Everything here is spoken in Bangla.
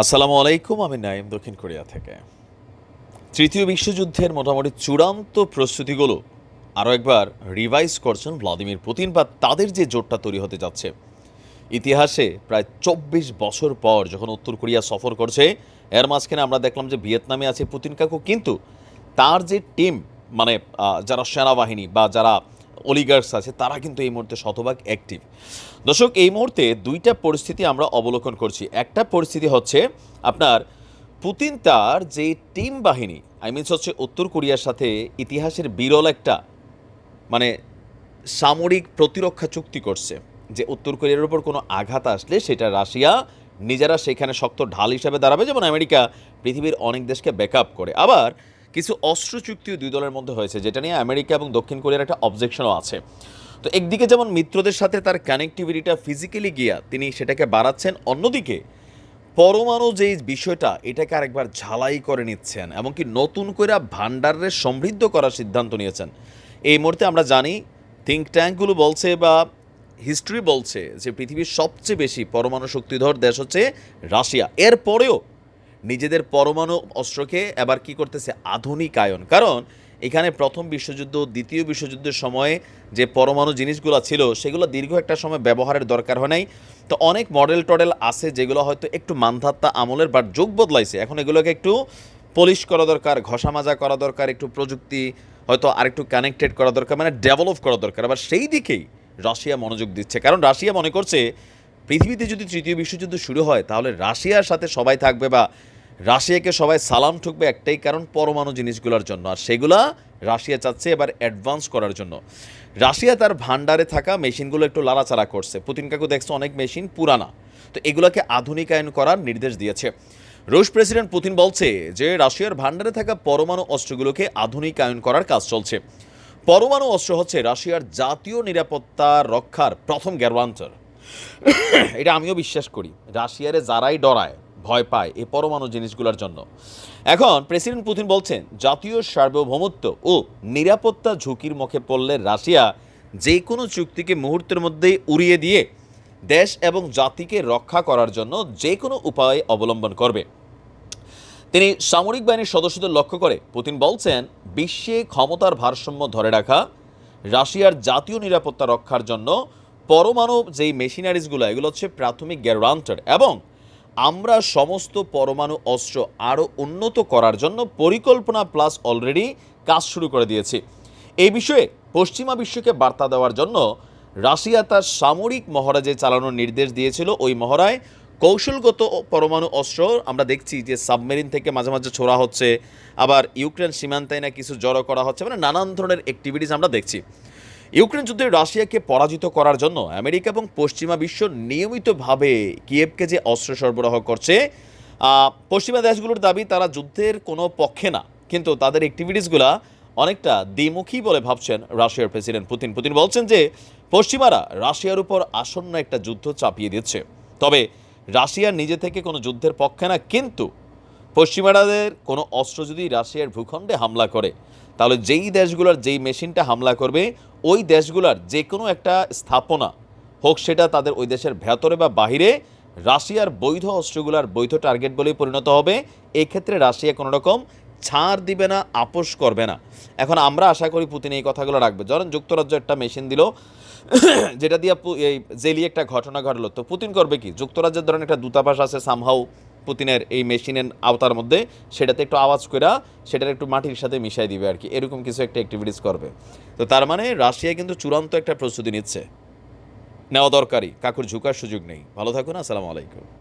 আসসালামু আলাইকুম, আমি নাইম দক্ষিণ কোরিয়া থেকে। তৃতীয় বিশ্বযুদ্ধের মোটামুটি চূড়ান্ত প্রস্তুতিগুলো আরও একবার রিভাইজ করছেন ভ্লাদিমির পুতিন বা তাদের যে জোটটা তৈরি হতে যাচ্ছে। ইতিহাসে প্রায় চব্বিশ বছর পর যখন উত্তর কোরিয়া সফর করছে, এর মাঝখানে আমরা দেখলাম যে ভিয়েতনামে আছে পুতিন কাকু, কিন্তু তার যে টিম মানে যারা সেনাবাহিনী বা যারা অলিগার্স আছে, তারা কিন্তু এই মুহূর্তে শতভাগ অ্যাক্টিভ দর্শক, এই মুহূর্তে দুইটা পরিস্থিতি আমরা অবলোকন করছি। একটা পরিস্থিতি হচ্ছে আপনার পুতিন তার যে টিম বাহিনী আই মিনস হচ্ছে উত্তর কোরিয়ার সাথে ইতিহাসের বিরল একটা মানে সামরিক প্রতিরক্ষা চুক্তি করছে, যে উত্তর কোরিয়ার উপর কোনো আঘাত আসলে সেটা রাশিয়া নিজেরা সেখানে শক্ত ঢাল হিসাবে দাঁড়াবে, যেমন আমেরিকা পৃথিবীর অনেক দেশকে ব্যাকআপ করে। আবার কিছু অস্ত্র চুক্তিও দুই দলের মধ্যে হয়েছে, যেটা নিয়ে আমেরিকা এবং দক্ষিণ কোরিয়ার একটা অবজেকশনও আছে। তো একদিকে যেমন মিত্রদের সাথে তার কানেক্টিভিটিটা ফিজিক্যালি গিয়া তিনি সেটাকে বাড়াচ্ছেন, অন্যদিকে পরমাণু যে বিষয়টা, এটাকে আরেকবার ঝালাই করে নিচ্ছেন, এমনকি নতুন করে ভান্ডারের সমৃদ্ধ করার সিদ্ধান্ত নিয়েছেন। এই মুহূর্তে আমরা জানি থিঙ্ক ট্যাঙ্কগুলো বলছে বা হিস্ট্রি বলছে যে পৃথিবীর সবচেয়ে বেশি পরমাণু শক্তিধর দেশ হচ্ছে রাশিয়া। এরপরেও নিজেদের পরমাণু অস্ত্রকে এবার কি করতেছে আধুনিকায়ন। কারণ এখানে প্রথম বিশ্বযুদ্ধ, দ্বিতীয় বিশ্বযুদ্ধের সময়ে যে পরমাণু জিনিসগুলো ছিল, সেগুলো দীর্ঘ একটা সময় ব্যবহারের দরকার হয় নাই। তো অনেক মডেল টডেল আছে যেগুলো হয়তো একটু মানধাত্তা আমলের বাট যুগ বদলাইছে। এখন এগুলোকে একটু পলিশ করা দরকার, ঘষা মাজা করা দরকার, একটু প্রযুক্তি হয়তো আরেকটু কানেক্টেড করা দরকার মানে ডেভেলপ করা দরকার। আবার সেই দিকেই রাশিয়া মনোযোগ দিচ্ছে। কারণ রাশিয়া মনে করছে পৃথিবীতে যদি তৃতীয় বিশ্বযুদ্ধ শুরু হয়, তাহলে রাশিয়ার সাথে সবাই থাকবে বা রাশিয়াকে সবাই সালাম ঠুকবে একটাই কারণ পরমাণু জিনিসগুলোর জন্য। আর সেগুলা রাশিয়া চাচ্ছে এবার অ্যাডভান্স করার জন্য। রাশিয়া তার ভান্ডারে থাকা মেশিনগুলো একটু লাড়াচাড়া করছে। পুতিন কাকু দেখছে অনেক মেশিন পুরানা। তো এগুলোকে আধুনিকায়ন করার নির্দেশ দিয়েছে। রুশ প্রেসিডেন্ট পুতিন বলছে যে, রাশিয়ার ভান্ডারে থাকা পরমাণু অস্ত্রগুলোকে আধুনিকায়ন করার কাজ চলছে। পরমাণু অস্ত্র হচ্ছে রাশিয়ার জাতীয় নিরাপত্তা রক্ষার প্রথম গ্যারওয়ান্টার এটা আমিও বিশ্বাস করি। রাশিয়ারে যারাই ডরায়, ভয় পায় এই পরমাণু জিনিসগুলোর জন্য। এখন প্রেসিডেন্ট পুতিন বলছেন, জাতীয় সার্বভৌমত্ব ও নিরাপত্তা ঝুঁকির মুখে পড়লে রাশিয়া যে কোনো চুক্তিকে মুহূর্তের মধ্যেই উড়িয়ে দিয়ে দেশ এবং জাতিকে রক্ষা করার জন্য যে কোনো উপায় অবলম্বন করবে। তিনি সামরিক বাহিনীর সদস্যদের লক্ষ্য করে পুতিন বলছেন, বিশ্বে ক্ষমতার ভারসাম্য ধরে রাখা, রাশিয়ার জাতীয় নিরাপত্তা রক্ষার জন্য পরমাণু যেই মেশিনারিজগুলো, এগুলো হচ্ছে প্রাথমিক গ্যারান্টার এবং আমরা সমস্ত পরমাণু অস্ত্র আরও উন্নত করার জন্য পরিকল্পনা প্লাস অলরেডি কাজ শুরু করে দিয়েছি। এই বিষয়ে পশ্চিমা বিশ্বকে বার্তা দেওয়ার জন্য রাশিয়া তার সামরিক মহড়া যে চালানোর নির্দেশ দিয়েছিল। ওই মহড়ায় কৌশলগত পরমাণু অস্ত্র আমরা দেখছি যে সাবমেরিন থেকে মাঝে মাঝে ছোড়া হচ্ছে, আবার ইউক্রেন সীমান্তে না কিছু জড়ো করা হচ্ছে মানে নানান ধরনের অ্যাক্টিভিটিস আমরা দেখছি। ইউক্রেন যুদ্ধে রাশিয়াকে পরাজিত করার জন্য আমেরিকা এবং পশ্চিমা বিশ্ব নিয়মিতভাবে কিয়েভকে যে অস্ত্র সরবরাহ করছে পশ্চিমা দেশগুলোর দাবি তারা যুদ্ধের কোনো পক্ষে না। কিন্তু তাদের অ্যাক্টিভিটিসগুলা অনেকটা দ্বিমুখী বলে ভাবছেন রাশিয়ার প্রেসিডেন্ট পুতিন। পুতিন বলছেন যে, পশ্চিমারা রাশিয়ার উপর আসন্ন একটা যুদ্ধ চাপিয়ে দিচ্ছে। তবে রাশিয়া নিজে থেকে কোনো যুদ্ধের পক্ষে না, কিন্তু পশ্চিমারাদের কোনো অস্ত্র যদি রাশিয়ার ভূখণ্ডে হামলা করে, তাহলে যেই দেশগুলোর যেই মেশিনটা হামলা করবে, ওই দেশগুলোর যে কোনো একটা স্থাপনা হোক সেটা তাদের ওই দেশের ভেতরে বা বাহিরে, রাশিয়ার বৈধ অস্ত্রগুলার বৈধ টার্গেট বলেই পরিণত হবে। এক্ষেত্রে রাশিয়া কোনো রকম ছাড় দিবে না, আপোষ করবে না। এখন আমরা আশা করি পুতিন এই কথাগুলো রাখবে। ধরেন যুক্তরাজ্য একটা মেশিন দিল, যেটা দিয়ে এই জেলি একটা ঘটনা ঘটলো। তো পুতিন করবে কি? যুক্তরাজ্যের ধরেন একটা দূতাবাস আছে সামহাউ পুতিনের এই মেশিনের আওতার মধ্যে সেটাতে একটু আওয়াজ করা সেটার একটু মাটির সাথে মিশাই দিবে আর কি। এরকম কিছু একটা অ্যাক্টিভিটিস করবে। তো তার মানে রাশিয়া কিন্তু চূড়ান্ত একটা প্রস্তুতি নিচ্ছে। নেওয়া দরকারই, কাকুর ঝুঁকার সুযোগ নেই। ভালো থাকুন, আসসালামু আলাইকুম।